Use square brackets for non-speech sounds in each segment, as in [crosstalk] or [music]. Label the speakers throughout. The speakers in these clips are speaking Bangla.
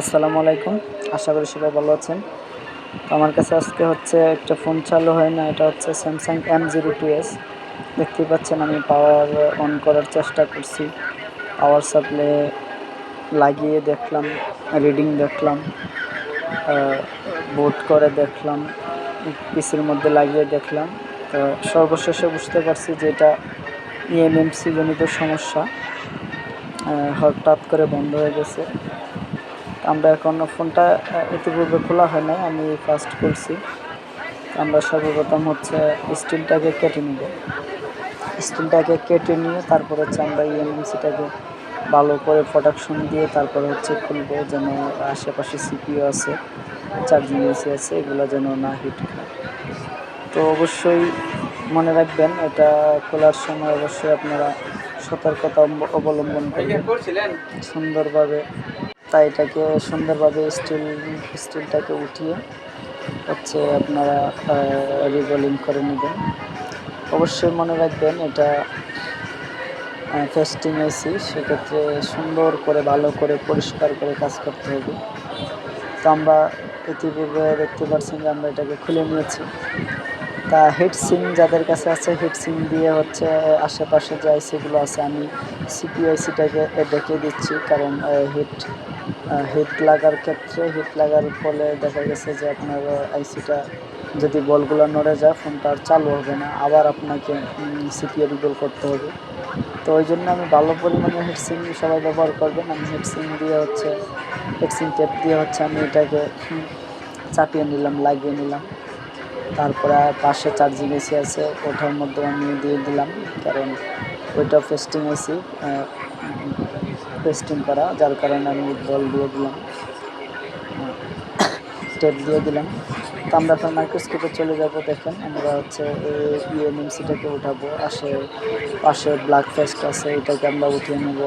Speaker 1: আসসালামু আলাইকুম। আশা করি সবাই ভালো আছেন। তো আমার কাছে আজকে হচ্ছে একটা ফোন চালু হয় না, এটা হচ্ছে Samsung M zero two S দেখতেই পাচ্ছেন আমি পাওয়ার অন করার চেষ্টা করছি। পাওয়ার সাপ্লাই লাগিয়ে দেখলাম রিডিং দেখলাম বোট করে দেখলাম, পিসির মধ্যে লাগিয়ে দেখলাম। তো সর্বশেষে বুঝতে পারছি যে এটা ইএমএমসি জনিত সমস্যা হঠাৎ করে বন্ধ হয়ে গেছে। আমরা এখন ফোনটা ইতিপূর্বে খোলা হয় নাই, আমি ফার্স্ট করছি আমরা সর্বপ্রথম হচ্ছে স্টিলটাকে কেটে নিব। স্টিলটাকে কেটে নিয়ে তারপর হচ্ছে আমরা ইএমএমসিটাকে ভালো করে প্রোডাকশন দিয়ে তারপরে হচ্ছে খুলবো, যেন আশেপাশে সিপিও আছে চার্জিং এসি আছে, এগুলো যেন না হিট তো অবশ্যই মনে রাখবেন, এটা খোলার সময় অবশ্যই আপনারা সতর্কতা অবলম্বন করবেন। সুন্দরভাবে তাই এটাকে সুন্দরভাবে স্টিল স্টিলটাকে উঠিয়ে হচ্ছে আপনারা রিভলিং করে নেবেন। অবশ্যই মনে রাখবেন এটা ফেস্টিং এসি সেক্ষেত্রে সুন্দর করে, ভালো করে, পরিষ্কার করে কাজ করতে হবে। তো আমরা ইতিপূর্বে দেখতে পাচ্ছি যে আমরা এটাকে খুলে নিয়েছি। তা হিট সিং যাদের কাছে আছে হিট সিং দিয়ে হচ্ছে আশেপাশে যে আইসিগুলো আছে, আমি সিপিআইসিটাকে দেখিয়ে দিচ্ছি, কারণ হিট হিট লাগার ক্ষেত্রে হিট লাগার ফলে দেখা গেছে যে আপনার আইসিটা যদি বলগুলো নড়ে যায়, ফোনটা আর চালু হবে না। আবার আপনাকে সিপিএ রিগোল করতে হবে। তো ওই জন্য আমি ভালো পরিমাণে হেডসিং সবাই ব্যবহার করবেন। আমি হেডসিং দিয়ে হচ্ছে হেডসিং টেপ দিয়ে হচ্ছে আমি এটাকে চাপিয়ে নিলাম, লাগিয়ে নিলাম। তারপরে পাশে চার্জিং এসি আছে, ওটার মধ্যে আমি দিয়ে দিলাম। কারণ ওইটা ফেস্টিং এসি পেস্টিং করা, যার কারণে আমি বল দিয়ে দিলাম। টেপ দিয়ে দিলাম। তো আমরা এখন মাইক্রোস্কোপে চলে যাব, দেখেন। আমরা হচ্ছে ইএমএমসিটাকে উঠাবো। আসে পাশে ব্ল্যাক ফেস্ট আছে, এটাকে আমরা উঠিয়ে নেব।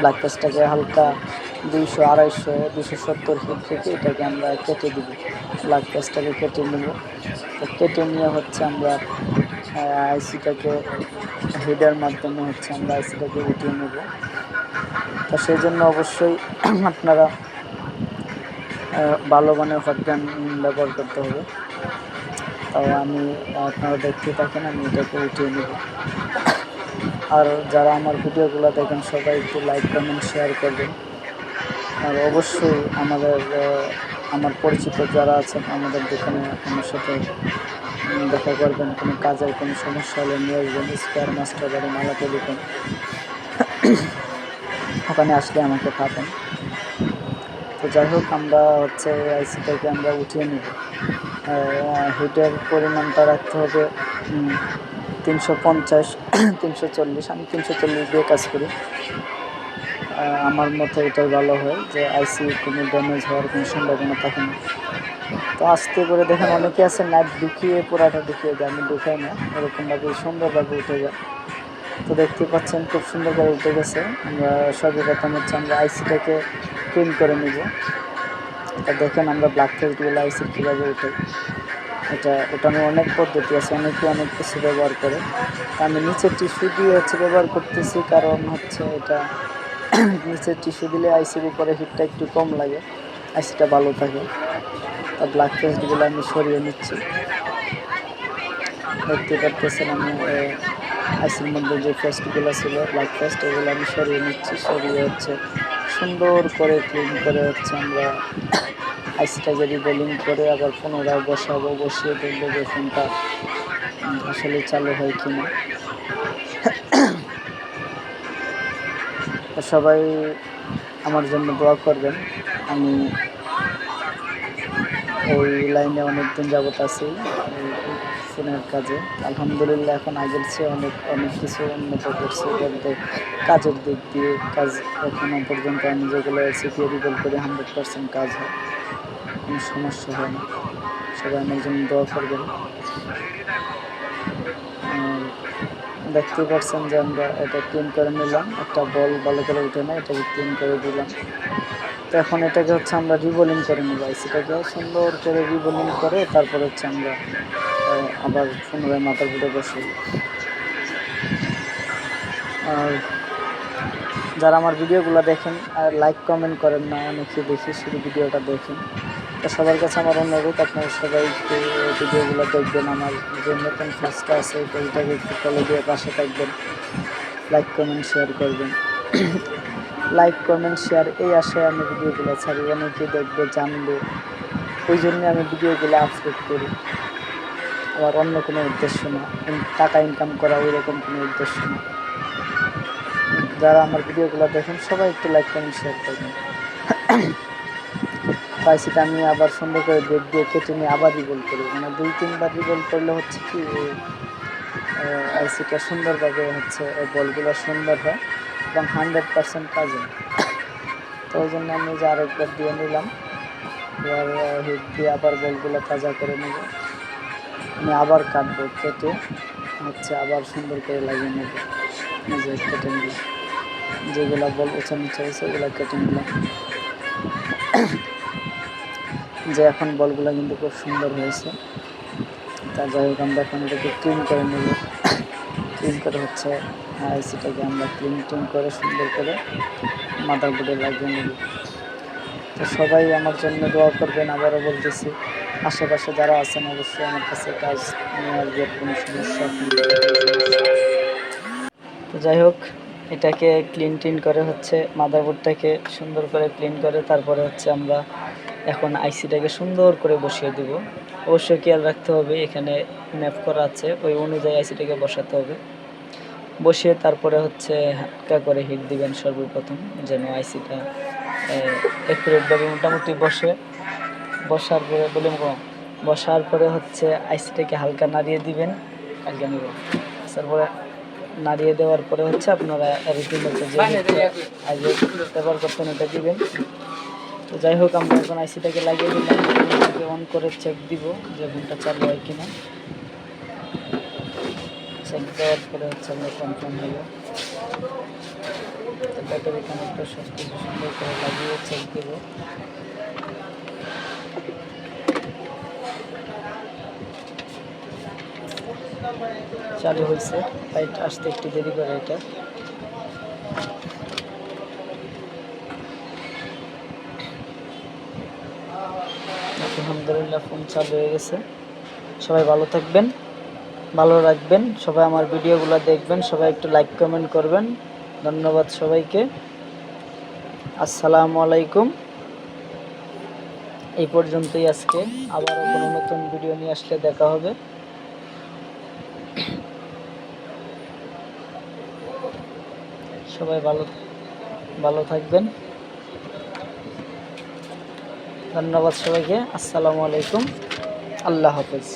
Speaker 1: ব্ল্যাক ফেস্টটাকে হালকা দুইশো আড়াইশো দুশো সত্তর ফিট থেকে এটাকে আমরা কেটে দিব। ব্ল্যাক ফেস্টটাকে কেটে নেব। তো কেটে নিয়ে হচ্ছে আমরা আইসিটাকে হেডের মাধ্যমে হচ্ছে আমরা আইসিটাকে উঠিয়ে নেব। তো সেই জন্য অবশ্যই [clears throat] আপনারা ভালো মানের হট গান ব্যবহার করতে হবে। তাও আমি, আপনারা দেখতে থাকেন, আমি এটাকে উঠিয়ে নেব। আর যারা আমার ভিডিওগুলো দেখেন, সবাই একটু লাইক কমেন্ট শেয়ার করবেন। আর অবশ্যই আমাদের আমার পরিচিত যারা আছেন, আমাদের দোকানে আমার সাথে দেখা করবেন, কোনো কাজের কোনো সমস্যা হলে নিয়ে আসবেন, স্কোয়ার মাস্টার বাড়ি মালা টেলিকম ওখানে আসলে আমাকে পাবেন। তো যাই হোক, আমরা হচ্ছে আইসিটাকে আমরা উঠিয়ে নিব। হিটের পরিমাণটা রাখতে হবে তিনশো পঞ্চাশ, তিনশো চল্লিশ। আমি তিনশো চল্লিশ দিয়ে কাজ করি। আমার মতে এটাই ভালো হয় যে আইসি কোনো ড্যামেজ হওয়ার কোনো সম্ভাবনা থাকে না। তো আস্তে করে দেখেন অনেকে আছে নাইট ঢুকিয়ে, পুরাটা ঢুকিয়ে দেয়, আমি ঢুকাই না, এরকমভাবে সুন্দরভাবে উঠে যায়। তো দেখতে পাচ্ছেন খুব সুন্দর করে উঠে গেছে। আমরা সর্বপ্রথম হচ্ছে আমরা আইসিটাকে ক্লিন করে নিব। এটা দেখেন আমরা ব্ল্যাক ফেসগুলো আইসি কীভাবে উঠে। এটা ওটানোর অনেক পদ্ধতি আছে, অনেকে অনেক কিছু ব্যবহার করে। তা আমি নিচের টিস্যু দিয়ে হচ্ছে ব্যবহার করতেছি, কারণ হচ্ছে এটা নিচের টিস্যু দিলে আইসির উপরে হিটটা একটু কম লাগে আইসিটা ভালো থাকে। তা ব্লাড ফেসগুলো আমি সরিয়ে নিচ্ছি। দেখতে পারতেছেন আমি আইসির মধ্যে যে ফেস্টগুলো ছিল ব্ল্যাক ফেস্ট এগুলো আমি সরিয়ে নিচ্ছি। সরিয়ে হচ্ছে সুন্দর করে ক্লিন করে হচ্ছে আমরা আইসিটাকে রিবোলিং করে আবার পুনরায় বসাবো, বসিয়ে দেখব যে ফোনটা আসলে চালু হয় কি সবাই আমার জন্য দোয়া করবেন। আমি ওই লাইনে অনেক দিন যাবত আছি ফোনের কাজে। আলহামদুলিল্লাহ, এখন আগের চেয়ে অনেক অনেক কিছু উন্নত করছি। বলতে কাজের দিক দিয়ে কাজ এখনও পর্যন্ত আমি যেগুলো সিপিএ রিপোর্ট করে হান্ড্রেড পার্সেন্ট কাজ হয়। কোনো সমস্যা হয় না। সবাই আমার জন্য দোয়া করবেন। আর দেখতেই পাচ্ছেন যে আমরা এটা ক্লিন করে নিলাম। একটা বল ভালো করে উঠে না, এটাকে ক্লিন করে দিলাম। তো এখন এটাকে হচ্ছে আমরা রিবোলিং করে নেব। আইসিটাকে সুন্দর করে রিবোলিং করে তারপর হচ্ছে আমরা আবার পুনরায় মাথার বুটে বসে আর যারা আমার ভিডিওগুলো দেখেন, আর লাইক কমেন্ট করেন না, অনেকে দেখি শুধু ভিডিওটা দেখেন। সবার কাছে আমার অনুরোধ, আপনারা সবাই একটু ভিডিওগুলো দেখবেন, আমার যে নতুন ফেসটা আছে এই পেজটাকে একটু ফলো দিয়ে পাশে থাকবেন। লাইক কমেন্ট শেয়ার করবেন। লাইক কমেন্ট শেয়ার এই আশায় আমি ভিডিওগুলো ছাড়ি। অনেকে দেখবে, জানবে। ওই জন্য আমি ভিডিওগুলো আপলোড করি। আমার অন্য কোনো উদ্দেশ্য না। টাকা ইনকাম করা ওই রকম কোনো উদ্দেশ্য না। যারা আমার ভিডিওগুলো দেখেন, সবাই একটু লাইক কমেন্ট শেয়ার করবেন। পাইসিটা আমি আবার সুন্দর করে বেড দিয়ে কেটে নিয়ে আবার রিবল করি মানে দুই, তিনবার রিবল করলে হচ্ছে কি আইসিটা সুন্দরভাবে হচ্ছে বলগুলো সুন্দর হয় এবং হান্ড্রেড পার্সেন্ট কাজে তো ওই জন্য আমি যে আরেকবার দিয়ে নিলাম, এবার হিট দিয়ে আবার বলগুলো তাজা করে নেব। আমি আবার কাটবো কেটে, হচ্ছে আবার সুন্দর করে লাগিয়ে নেব। নিজের কেটে নিলাম। যেগুলো বল উঁচা নিচে হয়েছে, ওগুলো কেটে নিলাম। যে এখন বলগুলো কিন্তু খুব সুন্দর হয়েছে। তা যাই হোক, আমরা এখন এটাকে ক্লিন করে নেব। ক্লিন করে হচ্ছে আইসিটাকে আমরা ক্লিন টিন করে সুন্দর করে মাদার বোর্ডে লাগিয়ে নেব। তো সবাই আমার জন্য দোয়া করবেন, আবারও বলতেছি, আশেপাশে যারা আছেন অবশ্যই আমার কাছে কাজ নিয়ে কোনো সমস্যা তো যাই হোক, এটাকে ক্লিন টিন করে হচ্ছে, মাদার মাদারবোর্ডটাকে সুন্দর করে ক্লিন করে তারপরে হচ্ছে আমরা এখন আইসিটাকে সুন্দর করে বসিয়ে দিব। অবশ্যই খেয়াল রাখতে হবে এখানে ম্যাপ করা আছে ওই অনুযায়ী আইসিটাকে বসাতে হবে। বসিয়ে তারপরে হচ্ছে হালকা করে হিট দিবেন সর্বপ্রথম যেন আইসিটা একুরেটভাবে মোটামুটি বসে। বসার পরে কম বসার পরে হচ্ছে আইসিটাকে হালকা নাড়িয়ে দিবেন। হালকা নিব। তারপরে নাড়িয়ে দেওয়ার পরে হচ্ছে আপনারা রীতিমতো যে ব্যবহার করতেন ওটা দিবেন। তো যাই হোক, আমরা এখন আইসিটাকে লাগিয়ে দিলাম। অন করে চেক দিব যে ঘণ্টা চালু হয় কিনা। চেক দেওয়ার পরে হচ্ছে আমরা কনফার্ম হলো। ব্যাটারি কানেক্টর সব কিছু সুন্দর করে লাগিয়ে চেক দিব। চালু হয়েছে। লাইট আসতে একটু দেরি করে এটা। আলহামদুলিল্লাহ, ফোন চালু হয়ে গেছে। সবাই ভালো থাকবেন, ভালো রাখবেন, সবাই আমার ভিডিওগুলো দেখবেন, সবাই একটু লাইক কমেন্ট করবেন। ধন্যবাদ সবাইকে। আসসালামু আলাইকুম। এই পর্যন্তই আজকে। আবারও কোনো নতুন ভিডিও নিয়ে আসলে দেখা হবে। সবাই ভালো ভালো থাকবেন। ধন্যবাদ সবাইকে। আসসালামু আলাইকুম। আল্লাহ হাফেজ।